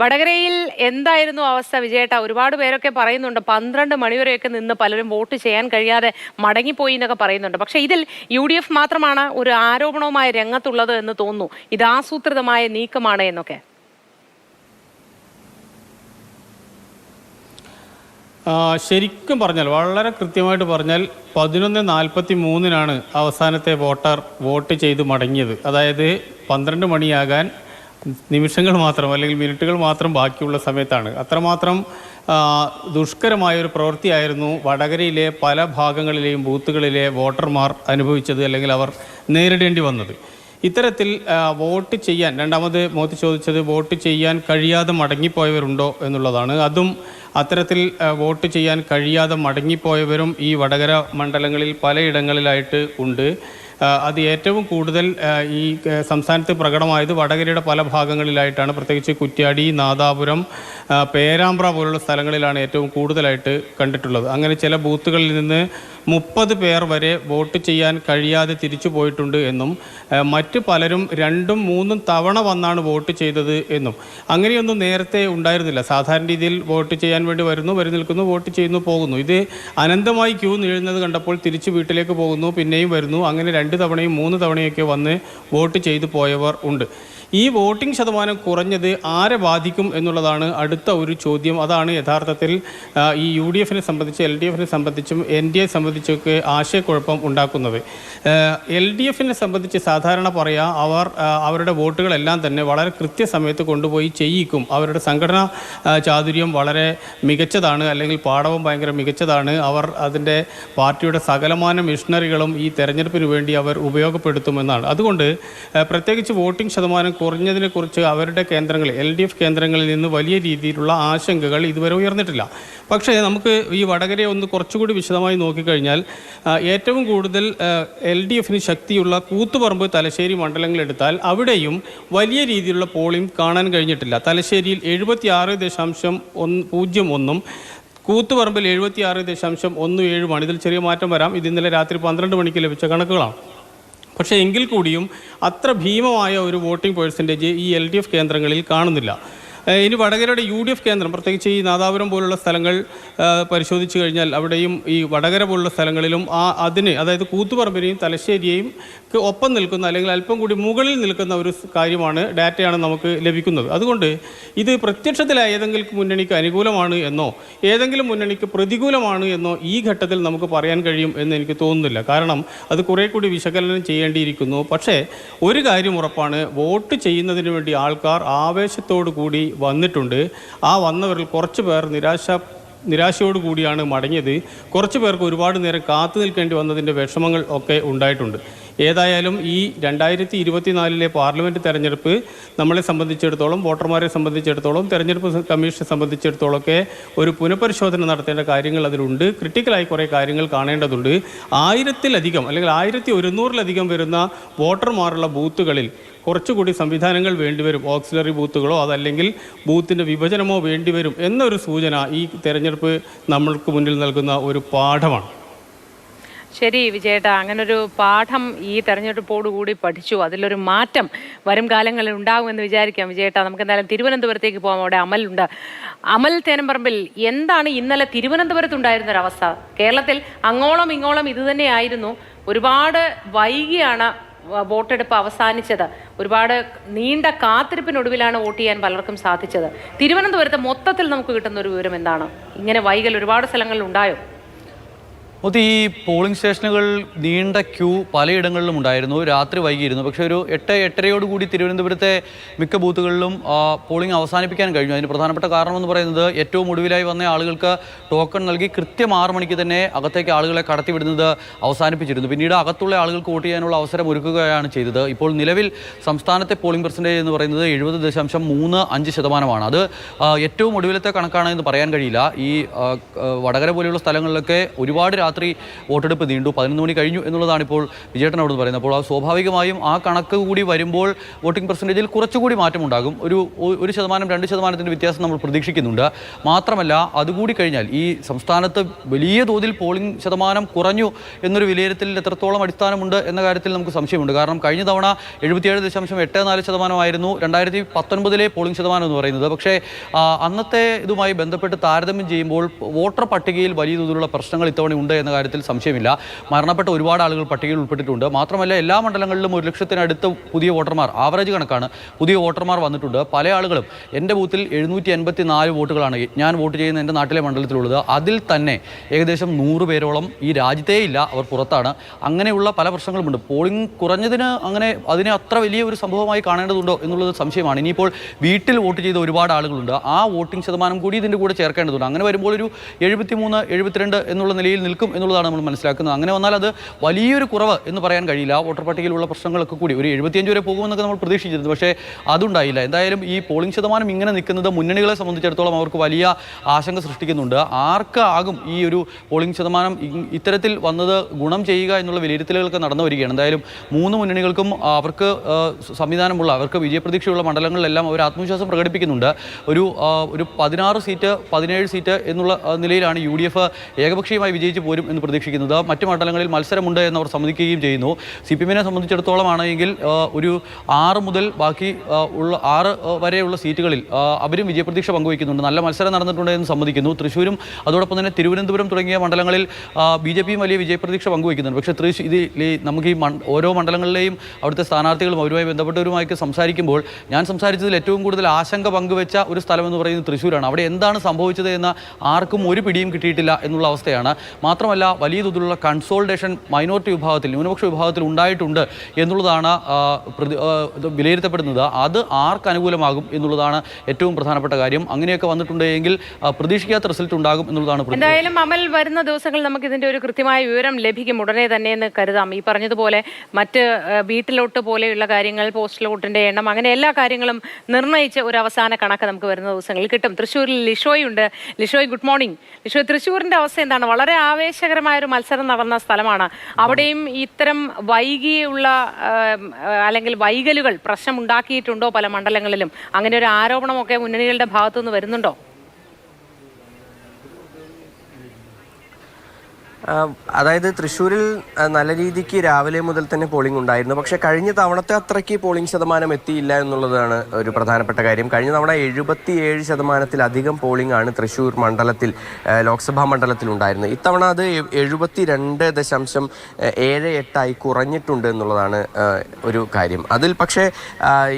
വടകരയിൽ എന്തായിരുന്നു അവസ്ഥ? വിജയേട്ട ഒരുപാട് പേരൊക്കെ പറയുന്നുണ്ട് പന്ത്രണ്ട് മണിവരെയൊക്കെ നിന്ന് പലരും വോട്ട് ചെയ്യാൻ കഴിയാതെ മടങ്ങിപ്പോയി എന്നൊക്കെ പറയുന്നുണ്ട്. പക്ഷേ ഇതിൽ യു ഡി എഫ് മാത്രമാണ് ഒരു ആരോപണവുമായി രംഗത്തുള്ളത് എന്ന് തോന്നുന്നു. ഇത് ആസൂത്രിതമായ നീക്കമാണ് എന്നൊക്കെ. ശരിക്കും പറഞ്ഞാൽ വളരെ കൃത്യമായിട്ട് പറഞ്ഞാൽ പതിനൊന്ന് നാൽപ്പത്തി മൂന്നിനാണ് അവസാനത്തെ വോട്ടർ വോട്ട് ചെയ്ത് മടങ്ങിയത്. അതായത് പന്ത്രണ്ട് മണിയാകാൻ നിമിഷങ്ങൾ മാത്രം അല്ലെങ്കിൽ മിനിറ്റുകൾ മാത്രം ബാക്കിയുള്ള സമയത്താണ്. അത്രമാത്രം ദുഷ്കരമായ ഒരു പ്രവൃത്തിയായിരുന്നു വടകരയിലെ പല ഭാഗങ്ങളിലെയും ബൂത്തുകളിലെ വോട്ടർമാർ അനുഭവിച്ചത് അല്ലെങ്കിൽ അവർ നേരിടേണ്ടി വന്നത്. ഇത്തരത്തിൽ വോട്ട് ചെയ്യാൻ രണ്ടാമത് മോത്തി ചോദിച്ചത് വോട്ട് ചെയ്യാൻ കഴിയാതെ മടങ്ങിപ്പോയവരുണ്ടോ എന്നുള്ളതാണ്. അതും അത്തരത്തിൽ വോട്ട് ചെയ്യാൻ കഴിയാതെ മടങ്ങിപ്പോയവരും ഈ വടകര മണ്ഡലങ്ങളിൽ പലയിടങ്ങളിലായിട്ട് ഉണ്ട്. അത് ഏറ്റവും കൂടുതൽ ഈ സംസ്ഥാനത്ത് പ്രകടമായത് വടകരയുടെ പല ഭാഗങ്ങളിലായിട്ടാണ്. പ്രത്യേകിച്ച് കുറ്റ്യാടി നാദാപുരം പേരാമ്പ്ര പോലുള്ള സ്ഥലങ്ങളിലാണ് ഏറ്റവും കൂടുതലായിട്ട് കണ്ടിട്ടുള്ളത്. അങ്ങനെ ചില ബൂത്തുകളിൽ നിന്ന് മുപ്പത് പേർ വരെ വോട്ട് ചെയ്യാൻ കഴിയാതെ തിരിച്ചു പോയിട്ടുണ്ട് എന്നും മറ്റ് പലരും രണ്ടും മൂന്നും തവണ വന്നാണ് വോട്ട് ചെയ്തത് എന്നും. അങ്ങനെയൊന്നും നേരത്തെ ഉണ്ടായിരുന്നില്ല. സാധാരണ രീതിയിൽ വോട്ട് ചെയ്യാൻ വേണ്ടി വരുന്നു വരി നിൽക്കുന്നു വോട്ട് ചെയ്യുന്നു പോകുന്നു. ഇത് അനന്തമായി ക്യൂ നീഴുന്നത് കണ്ടപ്പോൾ തിരിച്ച് വീട്ടിലേക്ക് പോകുന്നു പിന്നെയും വരുന്നു. അങ്ങനെ രണ്ട് തവണയും മൂന്ന് തവണയൊക്കെ വന്ന് വോട്ട് ചെയ്തു പോയവർ ഉണ്ട്. ഈ വോട്ടിംഗ് ശതമാനം കുറഞ്ഞത് ആരെ ബാധിക്കും എന്നുള്ളതാണ് അടുത്ത ഒരു ചോദ്യം. അതാണ് യഥാർത്ഥത്തിൽ ഈ യു ഡി എഫിനെ സംബന്ധിച്ച് എൽ ഡി എഫിനെ സംബന്ധിച്ചും എൻ ഡി എ സംബന്ധിച്ചൊക്കെ ആശയക്കുഴപ്പം ഉണ്ടാക്കുന്നത്. എൽ ഡി എഫിനെ സംബന്ധിച്ച് സാധാരണ പറയാം അവർ അവരുടെ വോട്ടുകളെല്ലാം തന്നെ വളരെ കൃത്യസമയത്ത് കൊണ്ടുപോയി ചെയ്യിക്കും. അവരുടെ സംഘടനാ ചാതുര്യം വളരെ മികച്ചതാണ് അല്ലെങ്കിൽ പാഠവും ഭയങ്കര മികച്ചതാണ്. അവർ അതിന്റെ പാർട്ടിയുടെ സകലമാന മിഷണറികളും ഈ തെരഞ്ഞെടുപ്പിന് വേണ്ടി അവർ ഉപയോഗപ്പെടുത്തുമെന്നാണ്. അതുകൊണ്ട് പ്രത്യേകിച്ച് വോട്ടിംഗ് ശതമാനം കുറഞ്ഞതിനെക്കുറിച്ച് അവരുടെ കേന്ദ്രങ്ങളിൽ എൽ ഡി എഫ് കേന്ദ്രങ്ങളിൽ നിന്ന് വലിയ രീതിയിലുള്ള ആശങ്കകൾ ഇതുവരെ ഉയർന്നിട്ടില്ല. പക്ഷേ നമുക്ക് ഈ വടകരയെ ഒന്ന് കുറച്ചുകൂടി വിശദമായി നോക്കിക്കഴിഞ്ഞാൽ ഏറ്റവും കൂടുതൽ എൽ ഡി എഫിന് ശക്തിയുള്ള കൂത്തുപറമ്പ് തലശ്ശേരി മണ്ഡലങ്ങൾ എടുത്താൽ അവിടെയും വലിയ രീതിയിലുള്ള പോളിംഗ് കാണാൻ കഴിഞ്ഞിട്ടില്ല. തലശ്ശേരിയിൽ എഴുപത്തി ആറ് ദശാംശം ഒന്ന് പൂജ്യം ഒന്നും കൂത്തുപറമ്പിൽ എഴുപത്തി ആറ് ദശാംശം ഒന്ന് ഏഴുമാണ്. ഇതിൽ ചെറിയ മാറ്റം വരാം. ഇത് ഇന്നലെ രാത്രി പന്ത്രണ്ട് മണിക്ക് ലഭിച്ച കണക്കുകളാണ്. പക്ഷേ എങ്കിൽ കൂടിയും അത്ര ഭീമമായ ഒരു വോട്ടിംഗ് പേഴ്സന്റേജ് ഈ എൽ ഡി എഫ് കേന്ദ്രങ്ങളിൽ കാണുന്നില്ല. ഇനി വടകരയുടെ യു ഡി എഫ് കേന്ദ്രം പ്രത്യേകിച്ച് ഈ നാദാപുരം പോലുള്ള സ്ഥലങ്ങൾ പരിശോധിച്ചു കഴിഞ്ഞാൽ അവിടെയും ഈ വടകര പോലുള്ള സ്ഥലങ്ങളിലും ആ അതിന് അതായത് കൂത്തുപറമ്പിനെയും തലശ്ശേരിയെയും ഒപ്പം നിൽക്കുന്ന അല്ലെങ്കിൽ അല്പം കൂടി മുകളിൽ നിൽക്കുന്ന ഒരു കാര്യമാണ് ഡാറ്റയാണ് നമുക്ക് ലഭിക്കുന്നത്. അതുകൊണ്ട് ഇത് പ്രത്യക്ഷത്തിൽ ഏതെങ്കിലും മുന്നണിക്ക് അനുകൂലമാണ് എന്നോ ഏതെങ്കിലും മുന്നണിക്ക് പ്രതികൂലമാണ് എന്നോ ഈ ഘട്ടത്തിൽ നമുക്ക് പറയാൻ കഴിയും എന്ന് എനിക്ക് തോന്നുന്നില്ല. കാരണം അത് കുറേ കൂടി വിശകലനം ചെയ്യേണ്ടിയിരിക്കുന്നു. പക്ഷേ ഒരു കാര്യം ഉറപ്പാണ് വോട്ട് ചെയ്യുന്നതിന് വേണ്ടി ആൾക്കാർ ആവേശത്തോടു കൂടി വന്നിട്ടുണ്ട്. ആ വന്നവരിൽ കുറച്ച് പേർ നിരാശ നിരാശയോട് കൂടിയാണ് മടങ്ങിയത്. കുറച്ച് പേർക്ക് ഒരുപാട് നേരം കാത്തു നിൽക്കേണ്ടി വന്നതിന്റെ വിഷമങ്ങൾ ഒക്കെ ഉണ്ടായിട്ടുണ്ട്. ഏതായാലും ഈ രണ്ടായിരത്തി ഇരുപത്തിനാലിലെ പാർലമെന്റ് തെരഞ്ഞെടുപ്പ് നമ്മളെ സംബന്ധിച്ചിടത്തോളം വോട്ടർമാരെ സംബന്ധിച്ചിടത്തോളം തെരഞ്ഞെടുപ്പ് കമ്മീഷനെ സംബന്ധിച്ചിടത്തോളമൊക്കെ ഒരു പുനഃപരിശോധന നടത്തേണ്ട കാര്യങ്ങൾ അതിലുണ്ട്. ക്രിട്ടിക്കലായി കുറേ കാര്യങ്ങൾ കാണേണ്ടതുണ്ട്. ആയിരത്തിലധികം അല്ലെങ്കിൽ ആയിരത്തി ഒരുന്നൂറിലധികം വരുന്ന വോട്ടർമാരുള്ള ബൂത്തുകളിൽ കുറച്ചുകൂടി സംവിധാനങ്ങൾ വേണ്ടിവരും. ഓക്സിലറി ബൂത്തുകളോ അതല്ലെങ്കിൽ ബൂത്തിന്റെ വിഭജനമോ വേണ്ടിവരും എന്നൊരു സൂചന ഈ തെരഞ്ഞെടുപ്പ് നമ്മൾക്ക് മുന്നിൽ നൽകുന്ന ഒരു പാഠമാണ്. ശരി വിജയേട്ട അങ്ങനൊരു പാഠം ഈ തെരഞ്ഞെടുപ്പോടു കൂടി പഠിച്ചു. അതിലൊരു മാറ്റം വരും കാലങ്ങളിൽ ഉണ്ടാകുമെന്ന് വിചാരിക്കാം വിജയേട്ട. നമുക്ക് എന്തായാലും തിരുവനന്തപുരത്തേക്ക് പോകാം അവിടെ അമലുണ്ട്. അമൽ തേനമ്പറമ്പിൽ എന്താണ് ഇന്നലെ തിരുവനന്തപുരത്തുണ്ടായിരുന്ന ഉണ്ടായിരുന്നൊരവസ്ഥ കേരളത്തിൽ അങ്ങോളം ഇങ്ങോളം ഇതുതന്നെയായിരുന്നു ഒരുപാട് വൈകിയാണ് വോട്ടെടുപ്പ് അവസാനിച്ചത്. ഒരുപാട് നീണ്ട കാത്തിരിപ്പിനൊടുവിലാണ് വോട്ട് ചെയ്യാൻ പലർക്കും സാധിച്ചത്. തിരുവനന്തപുരത്ത് മൊത്തത്തിൽ നമുക്ക് കിട്ടുന്ന ഒരു വിവരം എന്താണ്? ഇങ്ങനെ വൈകൽ ഒരുപാട് സ്ഥലങ്ങളിൽ ഉണ്ടായോ? അത് ഈ പോളിംഗ് സ്റ്റേഷനുകൾ നീണ്ട ക്യൂ പലയിടങ്ങളിലും ഉണ്ടായിരുന്നു. രാത്രി വൈകിയിരുന്നു. പക്ഷേ ഒരു എട്ട് എട്ടരയോട് കൂടി തിരുവനന്തപുരത്തെ മിക്ക ബൂത്തുകളിലും പോളിംഗ് അവസാനിപ്പിക്കാൻ കഴിഞ്ഞു. അതിന് പ്രധാനപ്പെട്ട കാരണമെന്ന് പറയുന്നത് ഏറ്റവും ഒടുവിലായി വന്ന ആളുകൾക്ക് ടോക്കൺ നൽകി കൃത്യം ആറ് മണിക്ക് തന്നെ അകത്തേക്ക് ആളുകളെ കടത്തിവിടുന്നത് അവസാനിപ്പിച്ചിരുന്നു. പിന്നീട് അകത്തുള്ള ആളുകൾക്ക് വോട്ട് ചെയ്യാനുള്ള അവസരം ഒരുക്കുകയാണ് ചെയ്തത്. ഇപ്പോൾ നിലവിൽ സംസ്ഥാനത്തെ പോളിംഗ് പെർസെന്റേജ് എന്ന് പറയുന്നത് എഴുപത് ദശാംശം മൂന്ന് അഞ്ച് ശതമാനമാണ്. അത് ഏറ്റവും ഒടുവിലത്തെ കണക്കാണ് എന്ന് പറയാൻ കഴിയില്ല. ഈ വടകര പോലെയുള്ള സ്ഥലങ്ങളിലൊക്കെ ഒരുപാട് രാത്രി വോട്ടെടുപ്പ് നീണ്ടു. പതിനൊന്ന് മണി കഴിഞ്ഞു എന്നുള്ളതാണ് ഇപ്പോൾ വിജയേട്ടൻ അവിടെ പറയുന്നത്. അപ്പോൾ ആ സ്വാഭാവികമായും ആ കണക്ക് കൂടി വരുമ്പോൾ വോട്ടിംഗ് പെർസെന്റേജിൽ കുറച്ചുകൂടി മാറ്റമുണ്ടാകും. ഒരു ഒരു ശതമാനം രണ്ട് ശതമാനത്തിന്റെ വ്യത്യാസം നമ്മൾ പ്രതീക്ഷിക്കുന്നുണ്ട്. മാത്രമല്ല അതുകൂടി കഴിഞ്ഞാൽ ഈ സംസ്ഥാനത്ത് വലിയ തോതിൽ പോളിംഗ് ശതമാനം കുറഞ്ഞു എന്നൊരു വിലയിരുത്തലിൽ എത്രത്തോളം അടിസ്ഥാനമുണ്ട് എന്ന കാര്യത്തിൽ നമുക്ക് സംശയമുണ്ട്. കാരണം കഴിഞ്ഞ തവണ എഴുപത്തിയേഴ് ദശാംശം എട്ട് നാല് ശതമാനമായിരുന്നു. രണ്ടായിരത്തി പത്തൊൻപതിലെ പോളിംഗ് ശതമാനം എന്ന് പറയുന്നത്. പക്ഷേ അന്നത്തെ ഇതുമായി ബന്ധപ്പെട്ട് താരതമ്യം ചെയ്യുമ്പോൾ വോട്ടർ പട്ടികയിൽ വലിയ തോതിലുള്ള പ്രശ്നങ്ങൾ ഇത്തവണ ഉണ്ട് എന്ന കാര്യത്തിൽ സംശയമില്ല. മരണപ്പെട്ട ഒരുപാട് ആളുകൾ പട്ടികയിൽ ഉൾപ്പെട്ടിട്ടുണ്ട്. മാത്രമല്ല എല്ലാ മണ്ഡലങ്ങളിലും ഒരു ലക്ഷത്തിനടുത്ത് പുതിയ വോട്ടർമാർ ആവറേജ് കണക്കാണ് പുതിയ വോട്ടർമാർ വന്നിട്ടുണ്ട്. പല ആളുകളും എന്റെ ബൂത്തിൽ എഴുന്നൂറ്റി എൺപത്തി നാല് വോട്ടുകളാണ് ഞാൻ വോട്ട് ചെയ്യുന്ന എന്റെ നാട്ടിലെ മണ്ഡലത്തിലുള്ളത്. അതിൽ തന്നെ ഏകദേശം നൂറ് പേരോളം ഈ രാജ്യത്തേ ഇല്ല അവർ പുറത്താണ്. അങ്ങനെയുള്ള പല പ്രശ്നങ്ങളുമുണ്ട്. പോളിംഗ് കുറഞ്ഞതിന് അങ്ങനെ അതിനെ അത്ര വലിയ ഒരു സംഭവമായി കാണേണ്ടതുണ്ടോ എന്നുള്ളത് സംശയമാണ്. ഇനിയിപ്പോൾ വീട്ടിൽ വോട്ട് ചെയ്ത ഒരുപാട് ആളുകളുണ്ട്. ആ വോട്ടിംഗ് ശതമാനം കൂടി ഇതിന്റെ കൂടെ ചേർക്കേണ്ടതുണ്ട്. അങ്ങനെ വരുമ്പോൾ ഒരു എഴുപത്തിമൂന്ന് എഴുപത്തിരണ്ട് എന്നുള്ള നിലയിൽ നിൽക്കും. എന്നുള്ളതാണ് നമ്മൾ മനസ്സിലാക്കുന്നത്. അങ്ങനെ വന്നാൽ അത് വലിയൊരു കുറവ് എന്ന് പറയാൻ കഴിയില്ല. വോട്ടർ പട്ടികയിലുള്ള പ്രശ്നങ്ങളൊക്കെ കൂടി ഒരു എഴുപത്തിയഞ്ച് വരെ പോകുമെന്നൊക്കെ നമ്മൾ പ്രതീക്ഷിച്ചിരുന്നു. പക്ഷേ അതുണ്ടായില്ല. എന്തായാലും ഈ പോളിംഗ് ശതമാനം ഇങ്ങനെ നിൽക്കുന്നത് മുന്നണികളെ സംബന്ധിച്ചിടത്തോളം അവർക്ക് വലിയ ആശങ്ക സൃഷ്ടിക്കുന്നുണ്ട്. ആർക്കാകും ഈ ഒരു പോളിംഗ് ശതമാനം ഇത്തരത്തിൽ വന്നത് ഗുണം ചെയ്യുക എന്നുള്ള വിലയിരുത്തലുകളൊക്കെ നടന്നു വരികയാണ്. എന്തായാലും മൂന്ന് മുന്നണികൾക്കും അവർക്ക് സംവിധാനമുള്ള അവർക്ക് വിജയപ്രതീക്ഷയുള്ള മണ്ഡലങ്ങളിലെല്ലാം അവർ ആത്മവിശ്വാസം പ്രകടിപ്പിക്കുന്നുണ്ട്. ഒരു ഒരു പതിനാറ് സീറ്റ് പതിനേഴ് സീറ്റ് എന്നുള്ള നിലയിലാണ് യു ഏകപക്ഷീയമായി വിജയിച്ച് പോരും എന്ന് പ്രതീക്ഷിക്കുന്നത്. മറ്റു മണ്ഡലങ്ങളിൽ മത്സരമുണ്ട് എന്ന് അവർ സമ്മതിക്കുകയും ചെയ്യുന്നു. സി പി എമ്മിനെ സംബന്ധിച്ചിടത്തോളം ആണെങ്കിൽ ഒരു ആറ് മുതൽ ബാക്കി ഉള്ള ആറ് വരെയുള്ള സീറ്റുകളിൽ അവരും വിജയപ്രതീക്ഷ പങ്കുവയ്ക്കുന്നുണ്ട്. നല്ല മത്സരം നടന്നിട്ടുണ്ട് എന്ന് സമ്മതിക്കുന്നു. തൃശ്ശൂരും അതോടൊപ്പം തന്നെ തിരുവനന്തപുരം തുടങ്ങിയ മണ്ഡലങ്ങളിൽ ബി ജെ പിയും വലിയ വിജയപ്രതീക്ഷ പങ്കുവയ്ക്കുന്നുണ്ട്. പക്ഷേ തൃശ്ശൂർ ഇത് ഈ നമുക്ക് ഈ ഓരോ മണ്ഡലങ്ങളിലെയും അവിടുത്തെ സ്ഥാനാർത്ഥികളും അവരുമായി ബന്ധപ്പെട്ടവരുമായി സംസാരിക്കുമ്പോൾ ഞാൻ സംസാരിച്ചതിൽ ഏറ്റവും കൂടുതൽ ആശങ്ക പങ്കുവെച്ച ഒരു സ്ഥലമെന്ന് പറയുന്നത് തൃശ്ശൂരാണ് അവിടെ എന്താണ് സംഭവിച്ചത് എന്ന ആർക്കും ഒരു പിടിയും കിട്ടിയിട്ടില്ല എന്നുള്ള അവസ്ഥയാണ്. മാത്രമല്ല വലിയ തോതിലുള്ള കൺസോൾട്ടേഷൻ മൈനോറിറ്റി വിഭാഗത്തിൽ ന്യൂനപക്ഷ വിഭാഗത്തിൽ ഉണ്ടായിട്ടുണ്ട് എന്നുള്ളതാണ് വിലയിരുത്തപ്പെടുന്നത്. അത് ആർക്ക് അനുകൂലമാകും എന്നുള്ളതാണ് ഏറ്റവും പ്രധാനപ്പെട്ട കാര്യം. അങ്ങനെയൊക്കെ വന്നിട്ടുണ്ടെങ്കിൽ പ്രതീക്ഷിക്കാത്ത റിസൾട്ട് ഉണ്ടാകും എന്നുള്ളതാണ് എന്തായാലും അമൽ വരുന്ന ദിവസങ്ങളിൽ നമുക്ക് ഇതിന്റെ ഒരു കൃത്യമായ വിവരം ലഭിക്കും ഉടനെ തന്നെ എന്ന് കരുതാം. ഈ പറഞ്ഞതുപോലെ മറ്റ് വീട്ടിലോട്ട് പോലെയുള്ള കാര്യങ്ങൾ പോസ്റ്റൽ വോട്ടിന്റെ എണ്ണം അങ്ങനെ എല്ലാ കാര്യങ്ങളും നിർണയിച്ച ഒരു അവസാന കണക്ക് നമുക്ക് വരുന്ന ദിവസങ്ങളിൽ കിട്ടും. തൃശ്ശൂരിൽ ലിഷോയുണ്ട്. Lishoy good morning. ലിഷോയ് തൃശ്ശൂരിന്റെ അവസ്ഥ എന്താണ്? വളരെ ആവേശകരമായ ഒരു മത്സരം നടന്ന സ്ഥലമാണ്. അവിടെയും ഇത്തരം വൈകിയുള്ള അല്ലെങ്കിൽ വൈകലുകൾ പ്രശ്നം ഉണ്ടാക്കിയിട്ടുണ്ടോ പല മണ്ഡലങ്ങളിലും? അങ്ങനെ ഒരു ആരോപണമൊക്കെ മുന്നണികളുടെ ഭാഗത്തുനിന്ന് വരുന്നുണ്ടോ? അതായത് തൃശ്ശൂരിൽ നല്ല രീതിക്ക് രാവിലെ മുതൽ തന്നെ പോളിംഗ് ഉണ്ടായിരുന്നു. പക്ഷേ കഴിഞ്ഞ തവണത്തെ അത്രയ്ക്ക് പോളിംഗ് ശതമാനം എത്തിയില്ല എന്നുള്ളതാണ് ഒരു പ്രധാനപ്പെട്ട കാര്യം. കഴിഞ്ഞ തവണ എഴുപത്തിയേഴ് ശതമാനത്തിലധികം പോളിംഗ് ആണ് തൃശ്ശൂർ മണ്ഡലത്തിൽ ലോക്സഭാ മണ്ഡലത്തിൽ ഉണ്ടായിരുന്നത്. ഇത്തവണ അത് എഴുപത്തി രണ്ട് ദശാംശം ഏഴ് എട്ടായി കുറഞ്ഞിട്ടുണ്ട് എന്നുള്ളതാണ് ഒരു കാര്യം. അതിൽ പക്ഷേ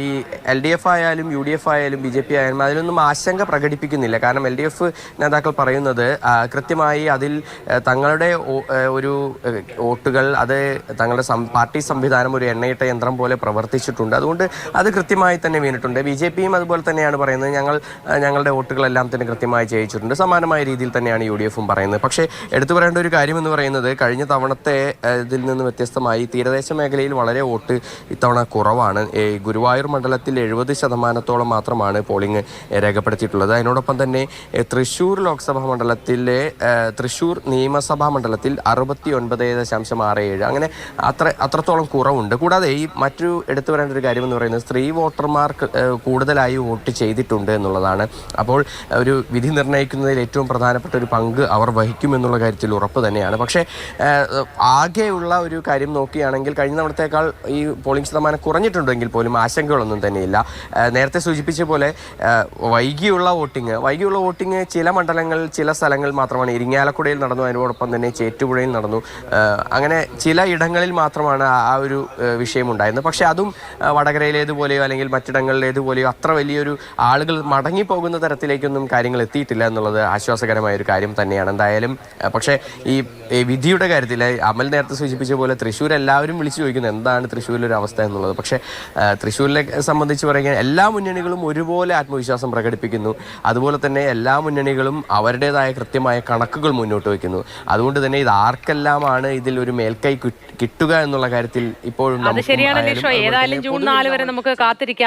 ഈ എൽ ഡി എഫ് ആയാലും യു ഡി എഫ് ആയാലും ബി ജെ പി ആയാലും അതിലൊന്നും ആശങ്ക പ്രകടിപ്പിക്കുന്നില്ല. കാരണം എൽ ഡി എഫ് നേതാക്കൾ പറയുന്നത് കൃത്യമായി അതിൽ തങ്ങളുടെ ഒരു വോട്ടുകൾ അത് തങ്ങളുടെ പാർട്ടി സംവിധാനം ഒരു എണ്ണയിട്ട യന്ത്രം പോലെ പ്രവർത്തിച്ചിട്ടുണ്ട്. അതുകൊണ്ട് അത് കൃത്യമായി തന്നെ വീണിട്ടുണ്ട്. ബി ജെ പിയും അതുപോലെ തന്നെയാണ് പറയുന്നത്. ഞങ്ങൾ ഞങ്ങളുടെ വോട്ടുകളെല്ലാം തന്നെ കൃത്യമായി ജയിച്ചിട്ടുണ്ട്. സമാനമായ രീതിയിൽ തന്നെയാണ് യു ഡി എഫും പറയുന്നത്. പക്ഷേ എടുത്തു പറയേണ്ട ഒരു കാര്യം എന്ന് പറയുന്നത് കഴിഞ്ഞ തവണത്തെ ഇതിൽ നിന്ന് വ്യത്യസ്തമായി തീരദേശ മേഖലയിൽ വളരെ വോട്ട് ഇത്തവണ കുറവാണ്. ഗുരുവായൂർ മണ്ഡലത്തിൽ എഴുപത് ശതമാനത്തോളം മാത്രമാണ് പോളിംഗ് രേഖപ്പെടുത്തിയിട്ടുള്ളത്. അതിനോടൊപ്പം തന്നെ തൃശ്ശൂർ ലോക്സഭാ മണ്ഡലത്തിലെ തൃശ്ശൂർ നിയമസഭാ മണ്ഡലത്തിൽ അറുപത്തി ഒൻപത് ദശാംശം ആറ് ഏഴ്. അങ്ങനെ അത്ര അത്രത്തോളം കുറവുണ്ട്. കൂടാതെ ഈ മറ്റൊരു എടുത്തു പറയേണ്ട ഒരു കാര്യം എന്ന് പറയുന്നത് സ്ത്രീ വോട്ടർമാർക്ക് കൂടുതലായി വോട്ട് ചെയ്തിട്ടുണ്ട് എന്നുള്ളതാണ്. അപ്പോൾ ഒരു വിധി നിർണയിക്കുന്നതിൽ ഏറ്റവും പ്രധാനപ്പെട്ട ഒരു പങ്ക് അവർ വഹിക്കുമെന്നുള്ള കാര്യത്തിൽ ഉറപ്പ് തന്നെയാണ്. പക്ഷേ ആകെയുള്ള ഒരു കാര്യം നോക്കുകയാണെങ്കിൽ കഴിഞ്ഞ തവണത്തേക്കാൾ ഈ പോളിംഗ് ശതമാനം കുറഞ്ഞിട്ടുണ്ടെങ്കിൽ പോലും ആശങ്കകളൊന്നും തന്നെയില്ല. നേരത്തെ സൂചിപ്പിച്ച പോലെ വൈകിയുള്ള വോട്ടിംഗ് വൈകിയുള്ള വോട്ടിംഗ് ചില മണ്ഡലങ്ങളിൽ ചില സ്ഥലങ്ങളിൽ മാത്രമാണ്. ഇരിങ്ങാലക്കുടയിൽ നടന്നു അതിനോടൊപ്പം തന്നെ ചേറ്റുപുഴയിൽ നടന്നു. അങ്ങനെ ചില ഇടങ്ങളിൽ മാത്രമാണ് ആ ഒരു വിഷയം ഉണ്ടായിരുന്നത് പക്ഷേ അതും വടകരയിലേതുപോലെയോ അല്ലെങ്കിൽ മറ്റിടങ്ങളിലേതുപോലെയോ അത്ര വലിയൊരു ആളുകൾ മടങ്ങിപ്പോകുന്ന തരത്തിലേക്കൊന്നും കാര്യങ്ങൾ എത്തിയിട്ടില്ല എന്നുള്ളത് ആശ്വാസകരമായ ഒരു കാര്യം തന്നെയാണ്. എന്തായാലും പക്ഷേ ഈ വിധിയുടെ കാര്യത്തിൽ അമൽ നേരത്തെ സൂചിപ്പിച്ച പോലെ തൃശ്ശൂർ എല്ലാവരും വിളിച്ചു ചോദിക്കുന്നത് എന്താണ് തൃശ്ശൂരിലൊരു അവസ്ഥ എന്നുള്ളത്. പക്ഷേ തൃശ്ശൂരിനെ സംബന്ധിച്ച് പറയുക എല്ലാ മുന്നണികളും ഒരുപോലെ ആത്മവിശ്വാസം പ്രകടിപ്പിക്കുന്നു. അതുപോലെ തന്നെ എല്ലാ മുന്നണികളും അവരുടേതായ കൃത്യമായ കണക്കുകൾ മുന്നോട്ട് വയ്ക്കുന്നു. അതുകൊണ്ട് തന്നെ ഇത് ആർക്കെല്ലാമാണ് ഇതിൽ ഒരു മേൽക്കൈ കിട്ടുക എന്നുള്ള കാര്യത്തിൽ ഇപ്പോഴും ശരിയാണ് ഏതായാലും ജൂൺ നാല് വരെ നമുക്ക് കാത്തിരിക്കാം.